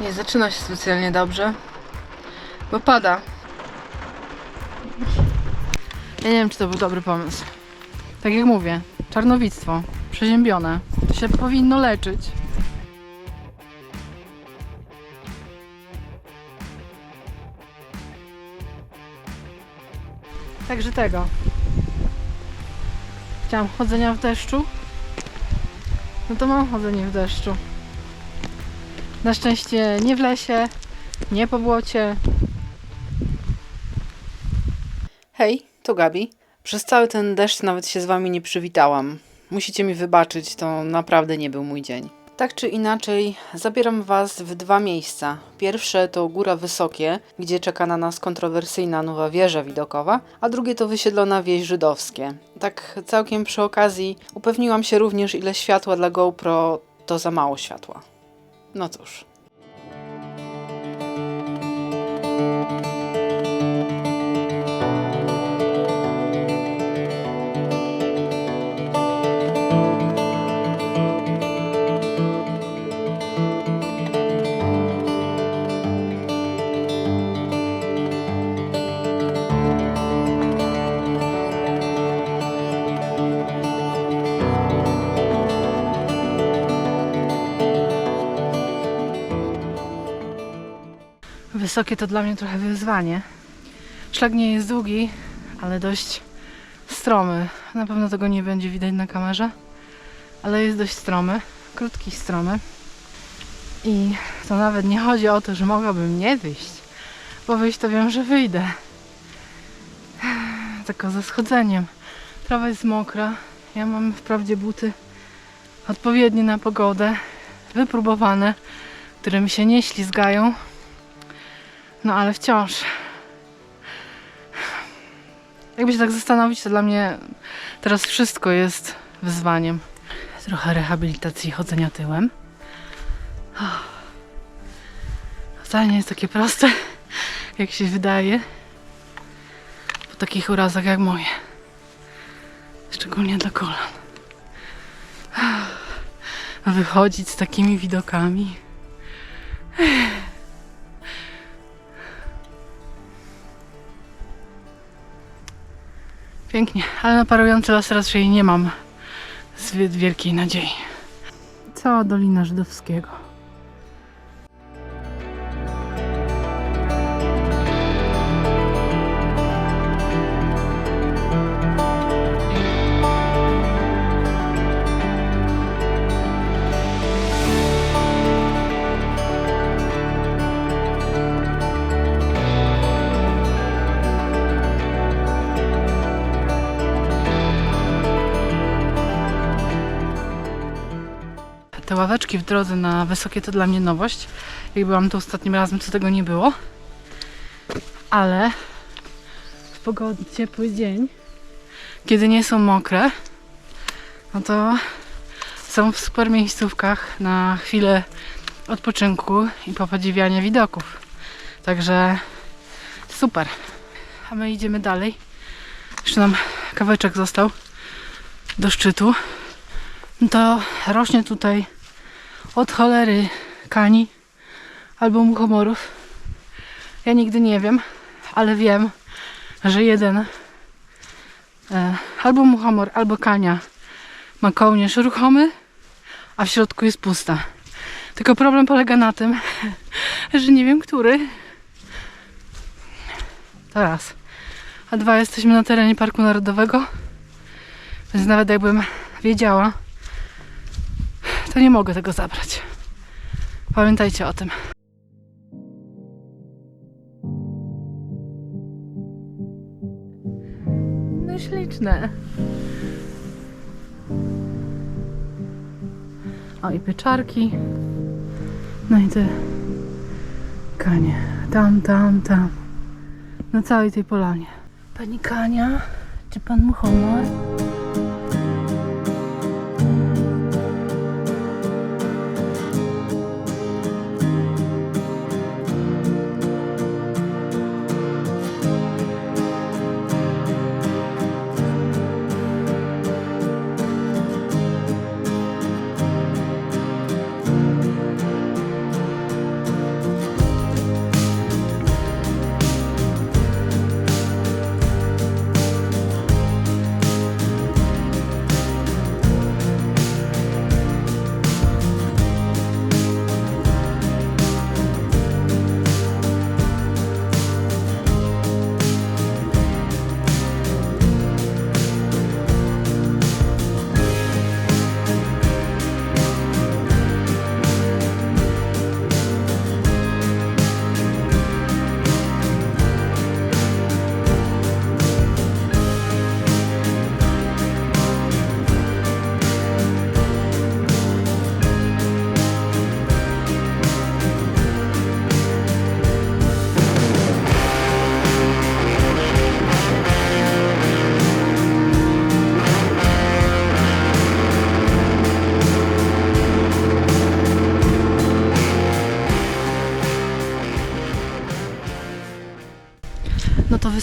Nie zaczyna się specjalnie dobrze, bo pada. Ja nie wiem, czy to był dobry pomysł. Tak jak mówię, czarnowictwo, przeziębione, to się powinno leczyć. Także tego. Chciałam chodzenia w deszczu. No to mam chodzenie w deszczu. Na szczęście nie w lesie, nie po błocie. Hej, to Gabi. Przez cały ten deszcz nawet się z wami nie przywitałam. Musicie mi wybaczyć, to naprawdę nie był mój dzień. Tak czy inaczej, zabieram was w dwa miejsca. Pierwsze to Góra Wysokie, gdzie czeka na nas kontrowersyjna nowa wieża widokowa, a drugie to wysiedlona wieś żydowskie. Tak całkiem przy okazji upewniłam się również, ile światła dla GoPro to za mało światła. No cóż. Wysokie to dla mnie trochę wyzwanie. Szlak nie jest długi, ale dość stromy. Na pewno tego nie będzie widać na kamerze, ale jest dość stromy, krótki stromy. I to nawet nie chodzi o to, że mogłabym nie wyjść, bo wyjść to wiem, że wyjdę. Tylko ze schodzeniem. Trawa jest mokra. Ja mam wprawdzie buty odpowiednie na pogodę, wypróbowane, które mi się nie ślizgają, no ale wciąż. Jakby się tak zastanowić, to dla mnie teraz wszystko jest wyzwaniem. Trochę rehabilitacji chodzenia tyłem. Oh. Wcale nie jest takie proste, jak się wydaje. Po takich urazach jak moje. Szczególnie dla kolan. Wychodzić z takimi widokami. Pięknie, ale na parujący las raczej nie mam zbyt wielkiej nadziei. Cała Dolina Żydowskiego. Ławeczki w drodze na wysokie to dla mnie nowość. Jak byłam tu ostatnim razem, to tego nie było. Ale w pogodny, ciepły dzień, kiedy nie są mokre, no to są w super miejscówkach na chwilę odpoczynku i popodziwiania widoków. Także super. A my idziemy dalej. Jeszcze nam kawałeczek został do szczytu. No to rośnie tutaj od cholery kani albo muchomorów. Ja nigdy nie wiem, ale wiem, że jeden e, albo muchomor, albo kania ma kołnierz ruchomy, a w środku jest pusta. Tylko problem polega na tym, że nie wiem, który. To raz. A dwa, jesteśmy na terenie Parku Narodowego, więc nawet jakbym wiedziała, to nie mogę tego zabrać. Pamiętajcie o tym. No śliczne. O i pieczarki. No i te kanie. Tam, tam, tam. Na całej tej polanie. Pani Kania, czy pan Muchomor?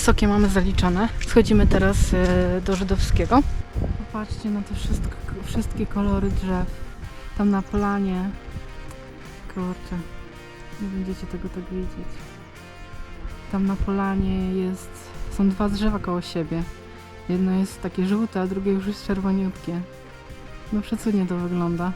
Wysokie mamy zaliczone. Schodzimy teraz e, do żydowskiego. Popatrzcie na te wszystko, wszystkie kolory drzew. Tam na polanie. Kurczę, nie będziecie tego tak widzieć. Tam na polanie jest, są dwa drzewa koło siebie. Jedno jest takie żółte, a drugie już jest czerwoniutkie. No przecudnie to wygląda.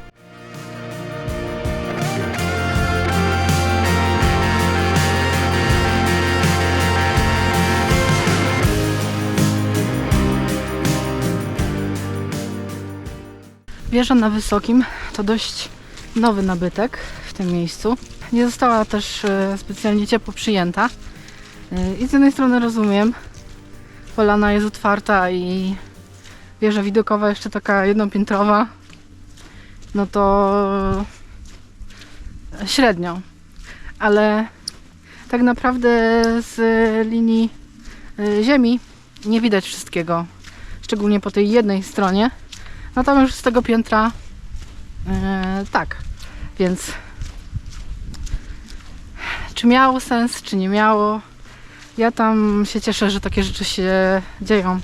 Wieża na Wysokim to dość nowy nabytek w tym miejscu. Nie została też e, specjalnie ciepło przyjęta. E, I z jednej strony rozumiem, polana jest otwarta i wieża widokowa jeszcze taka jednopiętrowa, no to średnio. Ale tak naprawdę z linii e, ziemi nie widać wszystkiego, szczególnie po tej jednej stronie. No tam już z tego piętra e, tak, więc czy miało sens, czy nie miało. Ja tam się cieszę, że takie rzeczy się dzieją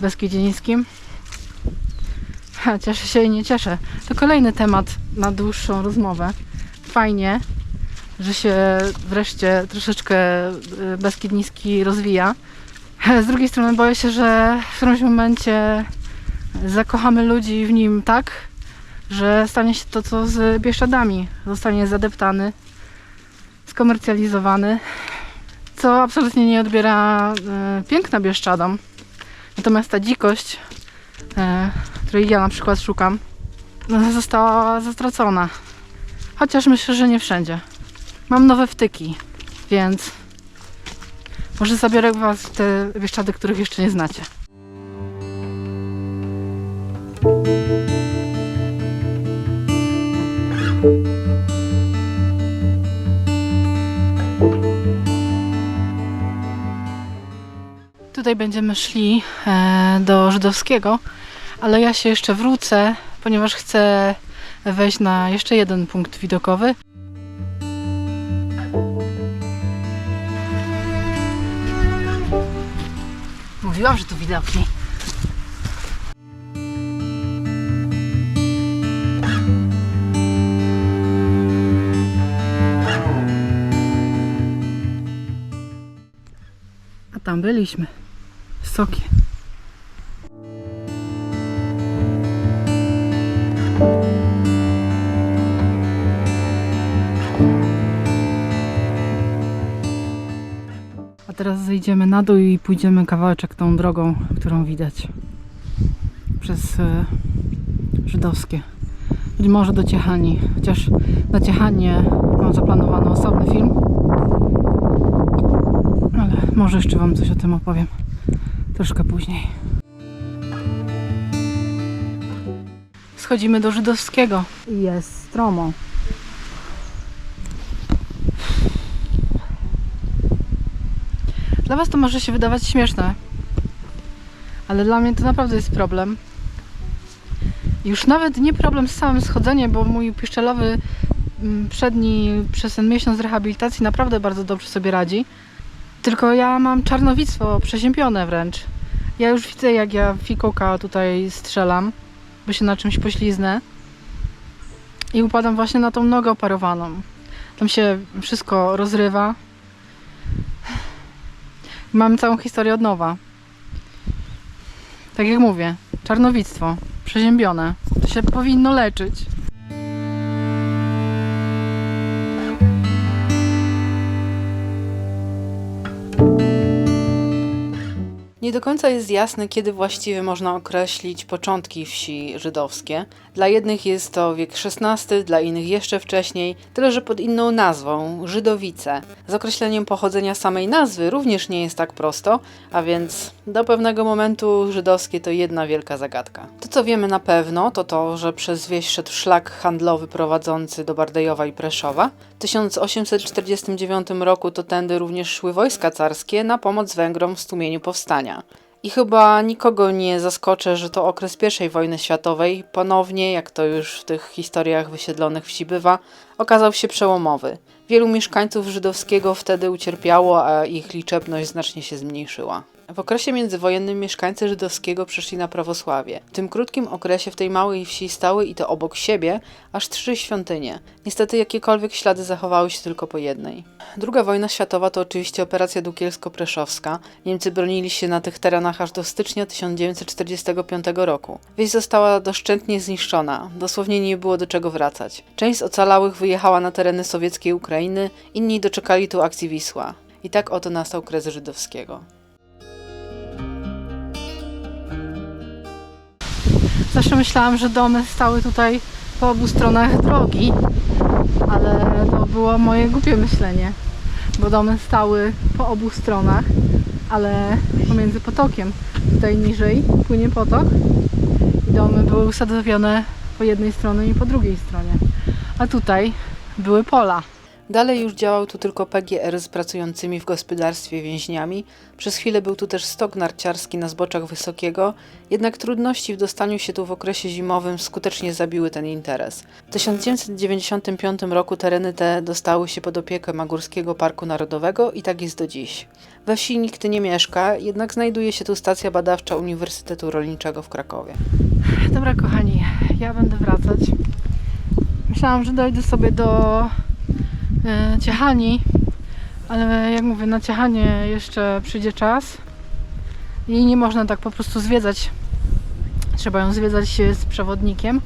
w. Ha, Cieszę się i nie cieszę. To kolejny temat na dłuższą rozmowę. Fajnie, że się wreszcie troszeczkę e, Beskid Niski rozwija. Z drugiej strony boję się, że w którymś momencie zakochamy ludzi w nim tak, że stanie się to, co z Bieszczadami. Zostanie zadeptany, skomercjalizowany, co absolutnie nie odbiera e, piękna Bieszczadom. Natomiast ta dzikość, e, której ja na przykład szukam, no, została zastracona. Chociaż myślę, że nie wszędzie. Mam nowe wtyki, więc może zabiorę Was te Bieszczady, których jeszcze nie znacie. Tutaj będziemy szli e, do żydowskiego, ale ja się jeszcze wrócę, ponieważ chcę wejść na jeszcze jeden punkt widokowy. Mówiłam, że tu widoczniej. A tam byliśmy. Wysokie. A teraz zejdziemy na dół i pójdziemy kawałeczek tą drogą, którą widać. Przez e, żydowskie. Być może do Ciechani. Chociaż na Ciechanie mam zaplanowany osobny film. Ale może jeszcze Wam coś o tym opowiem. Troszkę później. Schodzimy do żydowskiego. Jest stromo. Dla Was to może się wydawać śmieszne, ale dla mnie to naprawdę jest problem. Już nawet nie problem z samym schodzeniem, bo mój piszczelowy mm, przedni przez ten miesiąc rehabilitacji naprawdę bardzo dobrze sobie radzi. Tylko ja mam czarnowictwo przeziębione wręcz. Ja już widzę, jak ja fikołka tutaj strzelam, bo się na czymś pośliznę. I upadam właśnie na tą nogę oparowaną. Tam się wszystko rozrywa. Mam całą historię od nowa. Tak jak mówię, czarnowictwo, przeziębione. To się powinno leczyć. Nie do końca jest jasne, kiedy właściwie można określić początki wsi żydowskie. Dla jednych jest to wiek XVI, dla innych jeszcze wcześniej, tyle że pod inną nazwą Żydowice. Z określeniem pochodzenia samej nazwy również nie jest tak prosto, a więc do pewnego momentu żydowskie to jedna wielka zagadka. To co wiemy na pewno, to to, że przez wieś szedł szlak handlowy prowadzący do Bardejowa i Preszowa. W 1849 roku to tędy również szły wojska carskie na pomoc Węgrom w stłumieniu powstania. I chyba nikogo nie zaskoczę, że to okres I wojny światowej ponownie, jak to już w tych historiach wysiedlonych wsi bywa, okazał się przełomowy. Wielu mieszkańców żydowskiego wtedy ucierpiało, a ich liczebność znacznie się zmniejszyła. W okresie międzywojennym mieszkańcy żydowskiego przeszli na prawosławie. W tym krótkim okresie w tej małej wsi stały i to obok siebie aż trzy świątynie. Niestety jakiekolwiek ślady zachowały się tylko po jednej. Druga wojna światowa to oczywiście operacja dukielsko-preszowska. Niemcy bronili się na tych terenach aż do stycznia 1945 roku. Wieś została doszczętnie zniszczona, dosłownie nie było do czego wracać. Część z ocalałych wyjechała na tereny sowieckiej Ukrainy, inni doczekali tu akcji Wisła. I tak oto nastał kryzys żydowskiego. Zawsze myślałam, że domy stały tutaj po obu stronach drogi, ale to było moje głupie myślenie, bo domy stały po obu stronach, ale pomiędzy potokiem. Tutaj niżej płynie potok i domy były usadowione po jednej stronie i po drugiej stronie. A tutaj były pola. Dalej już działał tu tylko PGR z pracującymi w gospodarstwie więźniami. Przez chwilę był tu też stok narciarski na zboczach Wysokiego, jednak trudności w dostaniu się tu w okresie zimowym skutecznie zabiły ten interes. W 1995 roku tereny te dostały się pod opiekę Magórskiego Parku Narodowego i tak jest do dziś. We wsi nikt nie mieszka, jednak znajduje się tu stacja badawcza Uniwersytetu Rolniczego w Krakowie. Dobra, kochani, ja będę wracać. Myślałam, że dojdę sobie do Ciechani, ale jak mówię, na Ciechanie jeszcze przyjdzie czas i nie można tak po prostu zwiedzać. Trzeba ją zwiedzać e, z przewodnikiem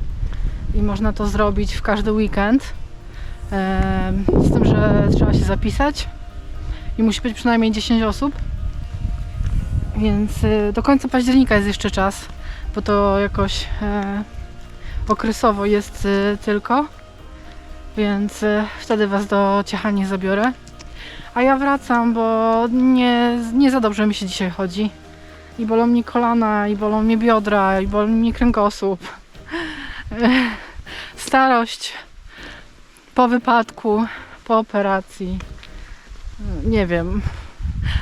i można to zrobić w każdy weekend. E, z tym, że trzeba się zapisać i musi być przynajmniej 10 osób. Więc e, do końca października jest jeszcze czas bo to jakoś e, okresowo jest e, tylko, więc e, wtedy Was do Ciechani zabiorę. A ja wracam, bo nie, nie za dobrze mi się dzisiaj chodzi. I bolą mnie kolana, i bolą mnie biodra, i bolą mnie kręgosłup. Starość po wypadku, po operacji. Nie wiem.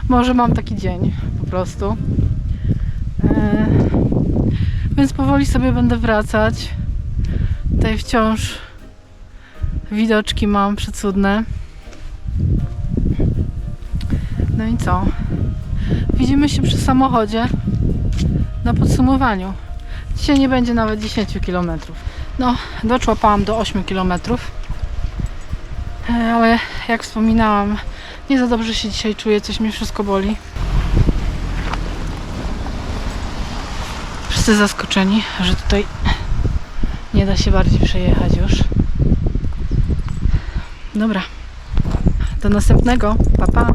Może mam taki dzień po prostu. E, więc powoli sobie będę wracać. Tutaj wciąż widoczki mam przecudne. No i co? Widzimy się przy samochodzie na podsumowaniu. Dzisiaj nie będzie nawet 10 km. No, doczłapałam do 8 km. Ale jak wspominałam, nie za dobrze się dzisiaj czuję, coś mnie wszystko boli. Wszyscy zaskoczeni, że tutaj nie da się bardziej przejechać już. Dobra. Do następnego. Pa pa.